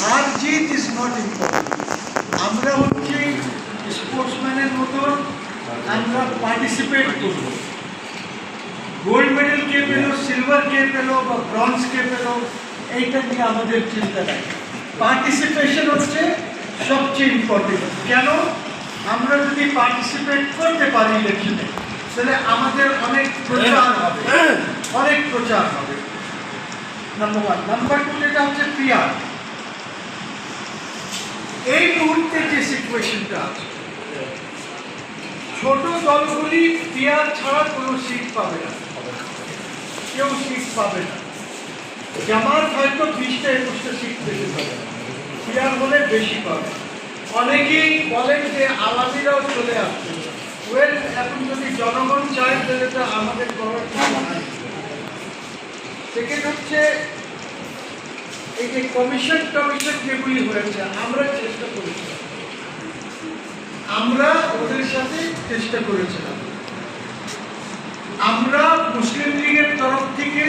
হার জিত is not important আমরা হচ্ছে স্পোর্টসম্যানের মতন আমরা পার্টিসিপেট করব। গোল্ড মেডেল কে পেল সিলভার কে পেল বা ব্রঞ্জ কে পেল, এইটা নিয়ে আমাদের চিন্তা নাই। পার্টিসিপেশন হচ্ছে সবচেয়ে ইম্পর্টেন্ট কেন? আমরা যদি পার্টিসিপেট করতে পারি ইলেকশনে তাহলে আমাদের অনেক প্রচার হবে। অনেক প্রচার হবে। নাম্বার ওয়ান নাম্বার টু যেটা হচ্ছে পিয়ার এই মুহূর্তে যে সিচুয়েশনটা ছোট দলগুলি পিয়ার ছাড়া কোনো সিট পাবে না। কেউ সিট পাবে না। জামাত হয়তো বিশটা, একুশটা সিট বেশি পাবে পিয়ার হলে বেশি পাবে। অনেকেই বলেন যে আলাদিরাও চলে আসবে। ওয়েল এখন যদি জনগণ চায়, তাহলে তো আমাদের করার কিছু নাই। সেকেন্ড হচ্ছে এই যে কমিশন টমিশন যেগুলি হয়েছে, আমরা চেষ্টা করেছিলাম আমরা ওদের সাথে চেষ্টা করেছিলাম। আমরা মুসলিম লীগের তরফ থেকে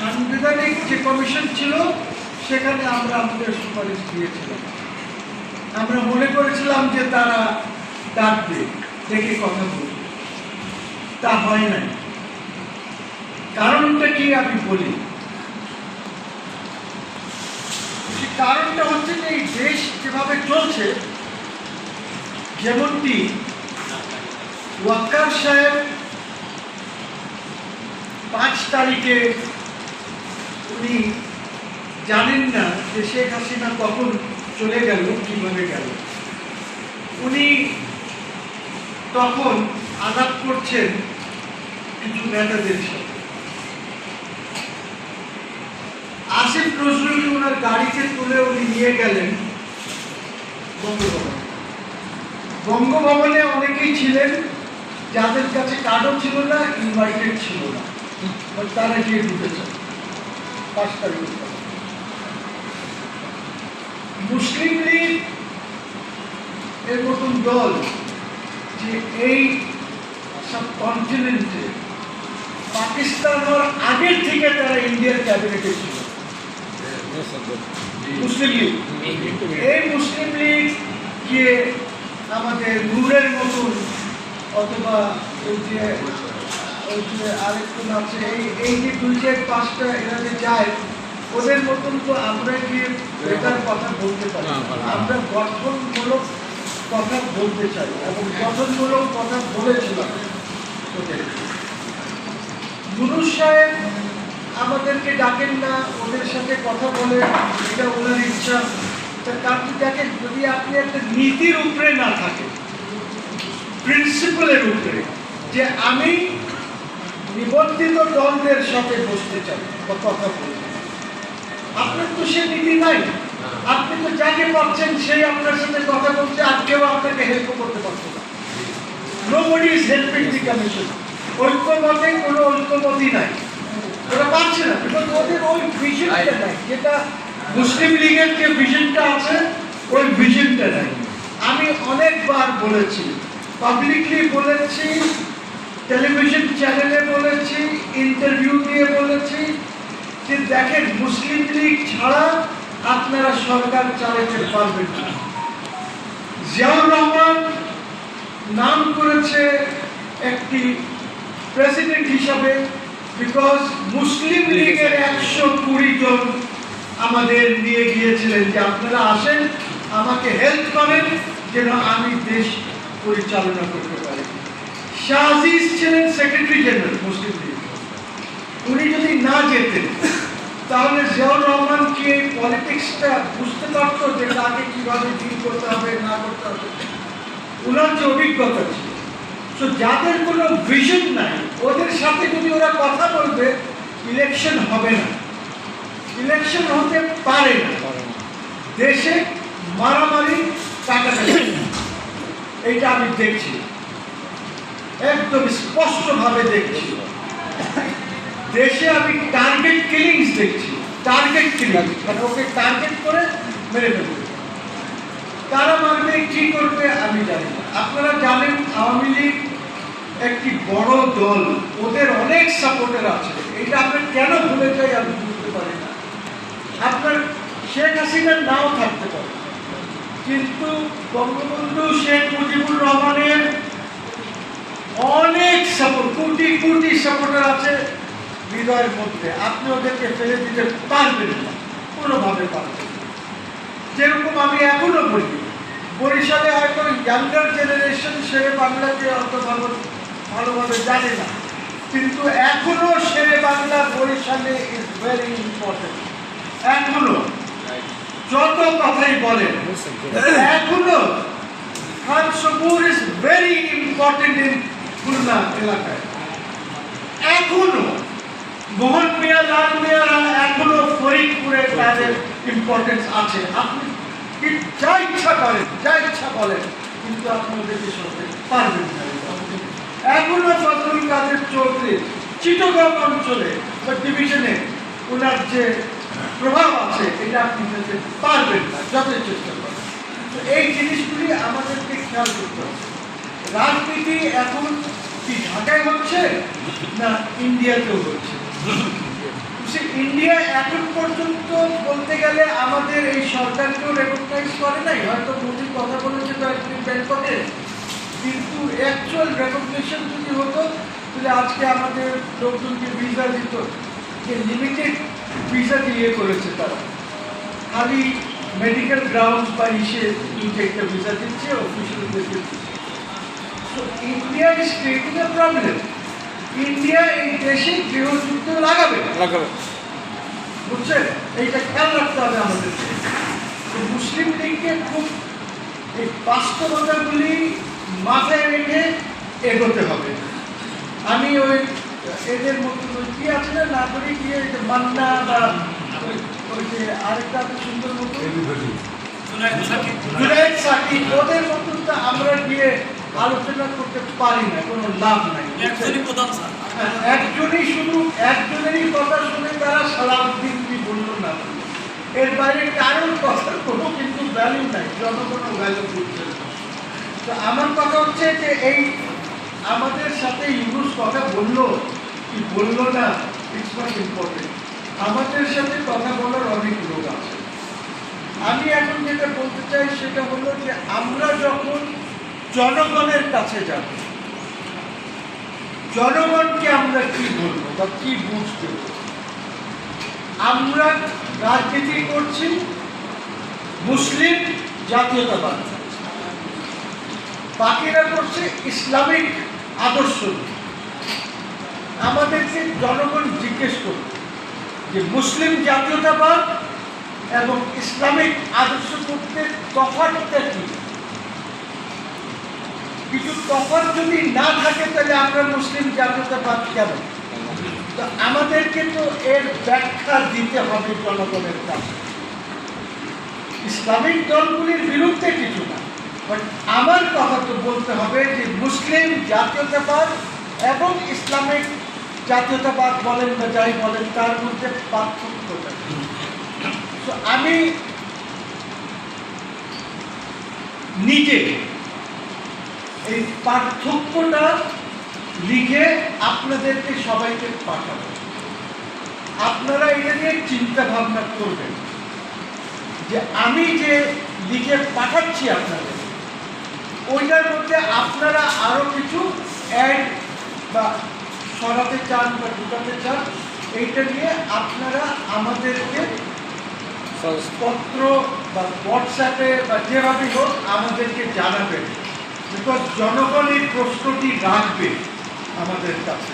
সাংবিধানিক যে কমিশন ছিল, সেখানে আমরা আমাদের সুপারিশ দিয়েছিলাম। আমরা মনে করেছিলাম যে তারা ডাকবে, দেখে কথা বলবে। তা হয় নাই। কারণটা কি আমি বলি? কারণটা হচ্ছে যে এই দেশ যেভাবে চলছে, যেমনটি ওয়াক্কার সাহেব পাঁচ তারিখে উনি জানেন না যে শেখ হাসিনা কখন চলে গেল, কীভাবে গেল। উনি তখন আঘাত করছেন কিছু নেতাদের সাথে। আসিফ নজরুলকে ওনার গাড়িতে তুলে উনি নিয়ে গেলেন? বঙ্গভবনে অনেকেই ছিলেন, যাদের কাছে কার্ডও ছিল না ইনভাইটেড ছিল না। তারা গিয়ে ঢুকেছে। পাঁচ মুসলিম লীগ এর মতন দল যে এই সব কন্টিনেন্টে পাকিস্তান হওয়ার আগের থেকে তারা ইন্ডিয়ার ক্যাবিনেটে ছিল। মুসলিম লীগ। এই মুসলিম লীগ যে আমাদের নূরের মতন অথবা ওই যে ওই যে আরেকটু আছে এই এই যে দুই চার পাঁচটা এরা যে যায় ওদের মতন তো আমরা গিয়ে বেটার কথা বলতে পারি। আমরা গঠনমূলক কথা বলতে চাই এবং গঠনমূলক কথা বলেছিলাম। ওদের সাহেব আমাদেরকে ডাকেন না, ওদের সাথে কথা বলে এটা ওনার ইচ্ছা। তা কারণ দেখেন যদি আপনি একটা নীতির উপরে না থাকেন প্রিন্সিপালের উপরে, যে আমি নিবন্ধিত দলদের সাথে বসতে চাই বা কথা বলতে। আপনার তো সে নীতি নাই। আপনি তো যাকে পাচ্ছেন সেই আপনার সাথে কথা বলছে, আর কেউ আপনাকে হেল্প করতে পারছে না। Nobody is helping the commission ঐক্যমতে কোনো ঐক্যমতই নাই। ওরা পারছে না। বিকজ ওদের ওই ভিশনটা নাই যেটা মুসলিম লীগের যে ভিশনটা আছে ওই ভিশনটা নাই। আমি অনেকবার বলেছি পাবলিকলি বলেছি টেলিভিশন চ্যানেলে বলেছি ইন্টারভিউ দিয়ে বলেছি যে দেখেন মুসলিম লীগ ছাড়া আপনারা সরকার চালাতে পারবেন না। জিয়াউর রহমান নাম করেছে একটি প্রেসিডেন্ট হিসাবে বিকজ মুসলিম লীগের একশো কুড়ি জন আমাদের নিয়ে গিয়েছিলেন যে আপনারা আসেন আমাকে হেল্প করেন যেন আমি দেশ পরিচালনা করতে পারি। শাহ আজিজ ছিলেন সেক্রেটারি জেনারেল মুসলিম লীগ উনি যদি না যেতেন তাহলে জিয়াউর রহমান কি এই পলিটিক্সটা বুঝতে পারতো যে তাকে কীভাবে ডিল করতে হবে না করতে হবে? ওনার যে অভিজ্ঞতা ছিল তো যাদের কোনো ভিশন নাই, ওদের সাথে যদি ওরা কথা বলবে ইলেকশন হবে না। ইলেকশন হতে পারে না। দেশে মারামারি কাটাকাটি এইটা আমি দেখছি। একদম স্পষ্টভাবে দেখছি। দেশে আমি টার্গেট কিলিংস দেখছি। টার্গেট মানে ওকে টার্গেট করে মেরে ফেলবে। কারা মারবে কি করবে, আমি জানি আপনারা জানেন, আওয়ামী লীগ একটি বড় দল। ওদের অনেক সাপোর্টার আছে। এটা আমরা কেন ভুলে যাই আমি বুঝতে পারি না। আপনার শেখ হাসিনা নাও থাকতে পারে। কিন্তু বঙ্গবন্ধু শেখ মুজিবুর রহমানের অনেক সাপোর্ট কোটি কোটি সাপোর্টার আছে হৃদয়ের মধ্যে। আপনি ওদেরকে ফেলে দিতে পারবেন না। কোনোভাবে পারবেন। যেরকম আমি এখনও বলি বরিশালে হয়তো ইয়াঙ্গার জেনারেশন শেরে বাংলাকে অত ভালো, ভালোভাবে জানে না। কিন্তু এখনও শেরে বাংলা বরিশালে ইজ ভেরি ইম্পর্টেন্ট এখনও। যত কথাই বলেন, এখনও Khan Sabur is very important in Khulna এলাকায়। এখনও। মোহন মিয়া, লাল মিয়ারা এখনও ফরিদপুরে তাদের ইম্পর্টেন্স আছে। আপনি যা ইচ্ছা করেন, যা ইচ্ছা বলেন, কিন্তু আপনি ওদেরকে সরতে পারবেন না। এখনও ফজলুল কাদের চৌধুরী চিটগাঁও অঞ্চলে বা ডিভিশনে ওনার যে প্রভাব আছে, এটা আপনি নিতে পারবেন না, যতই চেষ্টা করেন। তো এই জিনিসগুলি আমাদেরকে খেয়াল করতে হবে। রাজনীতি এখন কি ঢাকায় হচ্ছে না ইন্ডিয়াতেও হচ্ছে? সে ইন্ডিয়া এখন পর্যন্ত বলতে গেলে আমাদের এই সরকারকেও রেকগনাইজ করে নাই। হয়তো মোদী কথা বলেছে কয়েকদিন ব্যাংককে কিন্তু অ্যাকচুয়াল রেকগনিশন যদি হতো, তাহলে আজকে আমাদের লোকজনকে ভিসা দিত। যে লিমিটেড ভিসা দিয়ে করেছে তারা। খালি মেডিকেল গ্রাউন্ডস বা ইসে তিনটে একটা ভিসা দিচ্ছে অফিসিয়ালদেরকে দিচ্ছে। তো India is creating a problem India এই দেশে গৃহযুদ্ধ লাগাবে? লাগাবে। বুঝছেন? এইটা খেয়াল রাখতে হবে আমাদেরকে তো মুসলিম লীগকে খুব এই বাস্তবতাগুলি মাথায় রেখে এগোতে হবে। আমি ওই এদের মধ্যে ওই কি আছে না নাগরিক গিয়ে ওই যে মান্না বা ওই- যে আরেকটা সুন্দর মতো। জুনাইদ সাকিব ওদের মতন তো আমরা গিয়ে আলোচনা করতে পারি না কোনো লাভ নাই একজনই প্রধান স্যার। হ্যাঁ, একজনই শুধু একজনেরই কথা শুনে তারা সালাউদ্দিন কি বলল না এর বাইরে কারোর কথার কোনো কিন্তু ভ্যালু নাই জনগণও ভ্যালু বুঝছে তো আমার কথা হচ্ছে যে এই আমাদের সাথে ইউনুস কথা বলল কি বলল না ইটস নট ইম্পর্টেন্ট আমাদের সাথে কথা বলার অনেক লোক আছে। আমি এখন যেটা বলতে চাই সেটা হলো যে আমরা যখন জনগণের কাছে যাব। জনগণকে আমরা কি বলব বা কি বুঝতে আমরা রাজনীতি করছি, মুসলিম জাতীয়তাবাদ। বাকিরা করছে ইসলামিক আদর্শ। আমাদেরকে জনগণ জিজ্ঞেস করবে যে মুসলিম জাতীয়তাবাদ এবং ইসলামিক আদর্শ করতে তফাৎটা কি? কিছু তফাৎ যদি না থাকে, তাহলে আমরা মুসলিম জাতীয়তাবাদ কেন? তো আমাদেরকে তো এর ব্যাখ্যা দিতে হবে জনগণের কাছে। ইসলামিক দলগুলির বিরুদ্ধে কিছু না। বাট আমার কথা তো বলতে হবে যে মুসলিম জাতীয়তাবাদ এবং ইসলামিক জাতীয়তাবাদ বলেন বা যাই বলেন, তার মধ্যে? তো আমি নিজে এই পার্থক্যটা লিখে আপনাদেরকে সবাইকে পাঠাবো। আপনারা এটা নিয়ে চিন্তা ভাবনা করবেন যে আমি যে লিখে পাঠাচ্ছি আপনাদের ওইটার মধ্যে আপনারা আরও কিছু অ্যাড বা সরাতে চান বা ঢুকাতে চান এইটা নিয়ে আপনারা আমাদেরকে পত্র বা হোয়াটসঅ্যাপে বা যেভাবে হোক আমাদেরকে জানাবেন। বিকজ জনগণ প্রশ্নটি রাখবে আমাদের কাছে।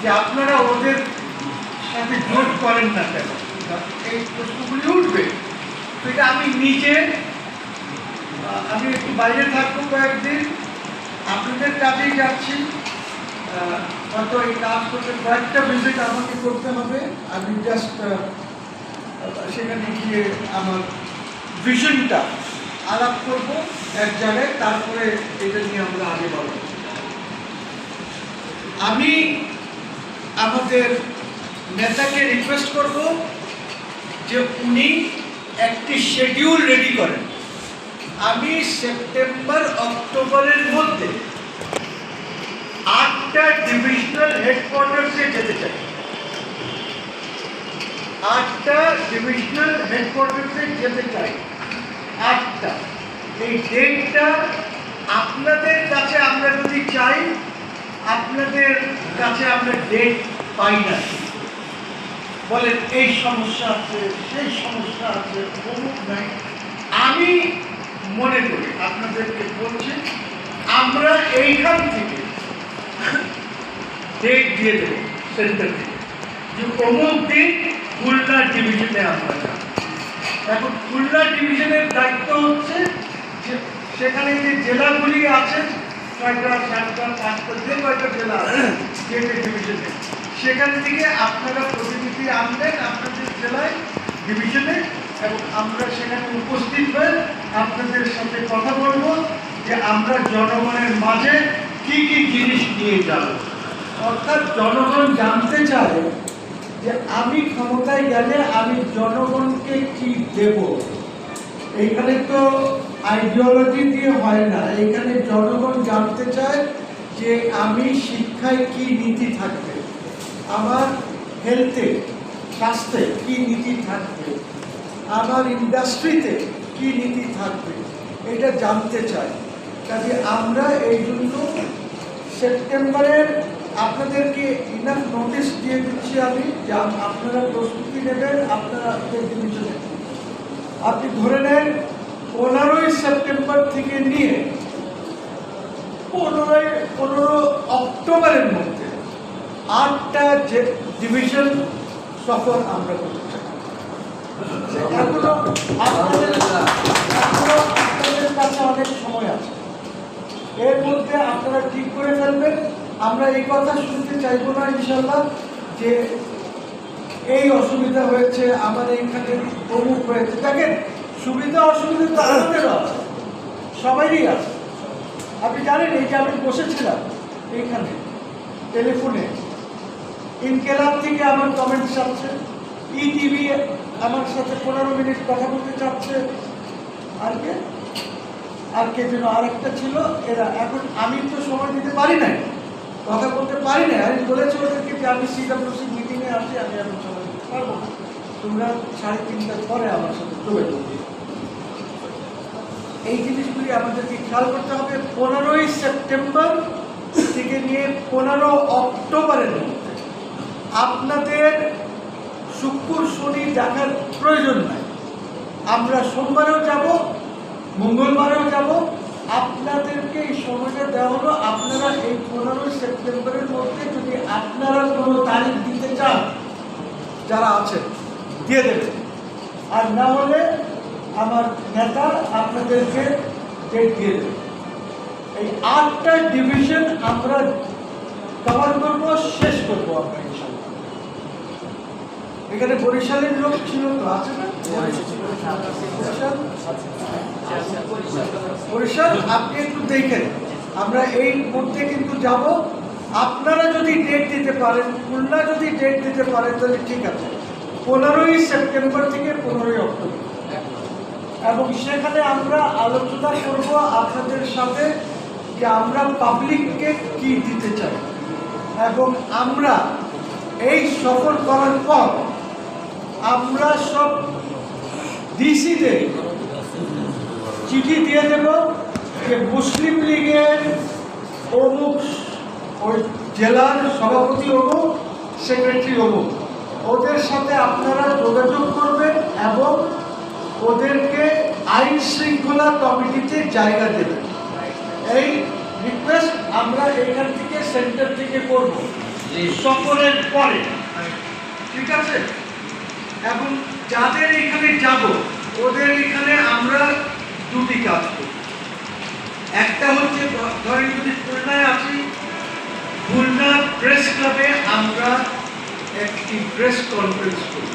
যে আপনারা ওদের সাথে জোট করেন না কেন? এই প্রশ্নগুলি উঠবে। তো এটা আমি নিজে, আমি একটু বাইরে থাকব কয়েকদিন। আপনাদের কাজেই যাচ্ছি। হয়তো এই কাজ করতে কয়েকটা ভিজিট আমাকে করতে হবে। আমি জাস্ট সেখানে গিয়ে আমার ভিশনটা আলাপ করব এক জায়গায়, তারপরে এটা নিয়ে আমরা আগে বাড়ব আমি আমাদের নেতাকে রিকোয়েস্ট করব যে উনি একটি শিডিউল রেডি করেন। আমি সেপ্টেম্বর, অক্টোবরের মধ্যে আটটা ডিভিশনাল হেডকোয়ার্টার্সে যেতে চাই। আটটা ডিভিশনাল হেডকোয়ার্টার্সে যেতে চাই। আটটা এই ডেটটা আপনাদের কাছে আমরা যদি চাই, আপনাদের কাছে আমরা ডেট পাই না। বলেন, এই সমস্যা আছে, সেই সমস্যা আছে, অমুক নাই। আমি মনে করি, আপনাদেরকে বলছি, আমরা এইখান থেকে ডেট দিয়ে দেবো সেন্টার থেকে যে অমুক দিন খুলনা ডিভিশনে আমরা এখন খুলনা ডিভিশনের দায়িত্ব হচ্ছে যে সেখানে যে জেলাগুলি আছে ছয়টা সাতটা পাঁচটা যে কয়টা জেলা আছে ডিভিশনে সেখান থেকে আপনারা প্রতিনিধি আনবেন আপনাদের জেলায় ডিভিশনে এবং আমরা সেখানে উপস্থিত হয়ে আপনাদের সাথে কথা বলব যে আমরা জনগণের মাঝে কি কি জিনিস নিয়ে যাব। অর্থাৎ জনগণ জানতে চায় যে আমি ক্ষমতায় গেলে আমি জনগণকে কি দেব? এইখানে তো আইডিওলজি দিয়ে হয় না। এখানে জনগণ জানতে চায় যে আমি শিক্ষায় কি নীতি থাকবে? আমার হেলথে স্বাস্থ্যে কি নীতি থাকবে? আমার ইন্ডাস্ট্রিতে কি নীতি থাকবে? এটা জানতে চাই কাজে আমরা এই জন্য সেপ্টেম্বরের আপনাদেরকে ইনাফ নোটিশ দিয়ে দিচ্ছি আমি যে আপনারা প্রস্তুতি নেবেন, আপনারা ডিভিশনে আপনি ধরে নেন, পনেরোই সেপ্টেম্বর থেকে নিয়ে পনেরোই, পনেরো অক্টোবরের মধ্যে আটটা যে ডিভিশন সফর আমরা করতে চাই। আপনাদের আপনাদের অনেক সময় আছে। এর মধ্যে আপনারা ঠিক করে ফেলবেন। আমরা এই কথা শুনতে চাইব না ইনশাল্লাহ যে এই অসুবিধা হয়েছে আমার এইখানে অমুক হয়েছে। দেখেন, সুবিধা, অসুবিধা তো আমাদেরও আছে আছে। আপনি জানেন এই যে আমি বসেছিলাম এইখানে, টেলিফোনে, ইনকেলাব থেকে আমার কমেন্ট চাচ্ছে ইটিভি আমার সাথে পনেরো মিনিট কথা বলতে চাচ্ছে, আর কে? আর কে যেন আরেকটা ছিল, এরা, এখন আমি তো সময় দিতে পারি নাই। কথা বলতে পারি না, আমি বলেছি ওদেরকে যে আমি সিডাব্লিউসি মিটিংয়ে আসি আমি এখন সময় দিতে পারব তোমরা সাড়ে তিনটার পরে আমার সাথে এই জিনিসগুলি আমাদেরকে খেয়াল করতে হবে। পনেরোই সেপ্টেম্বর থেকে নিয়ে পনেরো অক্টোবরের মধ্যে আপনাদের শুক্র, শনি, দেখার প্রয়োজন নাই। আমরা সোমবারেও যাব, মঙ্গলবারেও যাব আপনাদেরকে এই সময়টা দেওয়া হলো। আপনারা এই পনেরোই সেপ্টেম্বরের মধ্যে যদি আপনারা কোনো তারিখ দিতে চান, যারা আছেন, দিয়ে দেবেন। আর না হলে আমার নেতা আপনাদেরকে ডেট দিয়ে দেবে। এই আটটা ডিভিশন আমরা কভার করব, শেষ করব আমরা এখানে বরিশালের লোক ছিল, তো আছে না বরিশাল বরিশাল আপনি একটু দেখেন। আমরা এই মধ্যে কিন্তু যাব। আপনারা যদি ডেট দিতে পারেন, খুলনা যদি ডেট দিতে পারেন, তাহলে ঠিক আছে। পনেরোই সেপ্টেম্বর থেকে পনেরোই অক্টোবর। এবং সেখানে আমরা আলোচনা করব আপনাদের সাথে যে আমরা পাবলিককে কি দিতে চাই। এবং আমরা এই সফর করার পর আমরা সব ডিসিদের যে মুসলিম লীগের অমুক ওই জেলার সভাপতি অমুক সেক্রেটারি অমুক ওদের সাথে আপনারা যোগাযোগ করবেন এবং ওদেরকে আইন শৃঙ্খলা কমিটিতে জায়গা দেবেন। এই রিকোয়েস্ট আমরা এখান থেকে সেন্টার থেকে করব। সফরের পরে। ঠিক আছে? এবং যাদের এখানে যাব ওদের এখানে আমরা দুটি কাজ করব একটা হচ্ছে ধ- ধরেন যদি খুলনায় আছি খুলনা প্রেস ক্লাবে আমরা একটি প্রেস কনফারেন্স করব।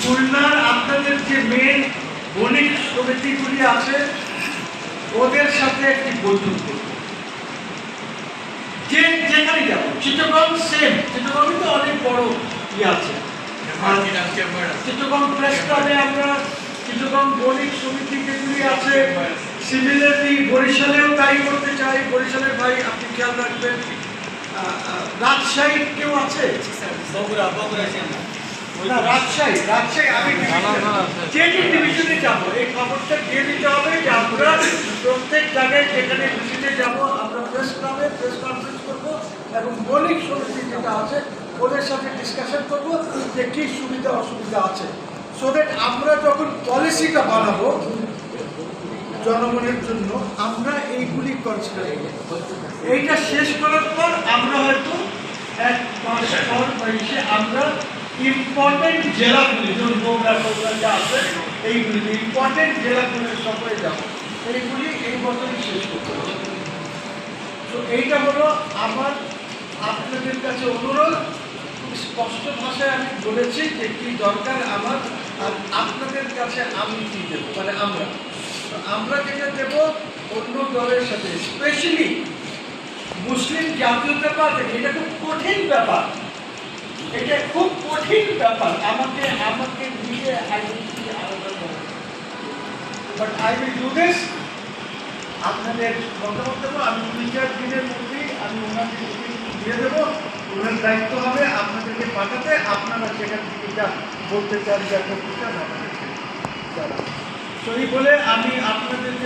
খুলনার আপনাদের যে মেন বণিক সমিতিগুলি আছে ওদের সাথে একটি বৈঠক করব। যে যেখানে যাব চিটগং সেম চিটগংই তো অনেক বড় ইয়ে আছে। চিটগং প্রেস ক্লাবে আমরা চিটগং বণিক সমিতি যেগুলি আছে সিমিলারলি বরিশালেও তাই করতে চাই। বরিশালের ভাই আপনি খেয়াল রাখবেন রাজশাহী কেউ আছে। বগুড়া বগুড়া না রাজশাহী রাজশাহী আমি যে যে ডিভিশনে যাব। এই খবরটা দিয়ে দিতে হবে যে আমরা প্রত্যেক জায়গায় যেখানে ভিজিটে যাব আমরা প্রেস ক্লাবে প্রেস কনফারেন্স করব এবং মৌলিক সমিতি যেটা আছে ওদের সাথে ডিসকাশন করব যে কি সুবিধা অসুবিধা আছে। সো দ্যাট আমরা যখন পলিসিটা বানাবো জনগণের জন্য আমরা এইগুলি কনসিডার এইটা শেষ করার পর আমরা হয়তো এক মাস পর বা এসে আমরা ইম্পর্টেন্ট জেলাগুলি যেমন বগুড়া টগুড়া যা আছে, এইগুলি ইম্পর্টেন্ট জেলাগুলির সফরে যাব। এইগুলি এই বছরই শেষ করতে হবে। তো এইটা হলো আমার আপনাদের কাছে অনুরোধ। খুব স্পষ্ট ভাষায় আমি বলেছি যে কি দরকার আমার, আর আপনাদের কাছে আমি কি দেবো মানে আমরা। আমরা যেটা দেব অন্য দলের সাথে স্পেশালি মুসলিম জাতীয়তাবাদ এটা খুব কঠিন ব্যাপার। এটা খুব কঠিন ব্যাপার। আমাকে আমাকে দিয়ে আইডেন্টিটি আলাদা করা। But I will do this আপনাদের মতামত দেবো, আমি দুই চার দিনের মধ্যেই আমি ওনাকে দিয়ে দেবো। ওনার দায়িত্ব হবে আপনাদেরকে পাঠাতে। আপনারা সেখান থেকে যা বলতে চান, যা করতে চান আমাদেরকে জানান। বলে আমি আপনাদের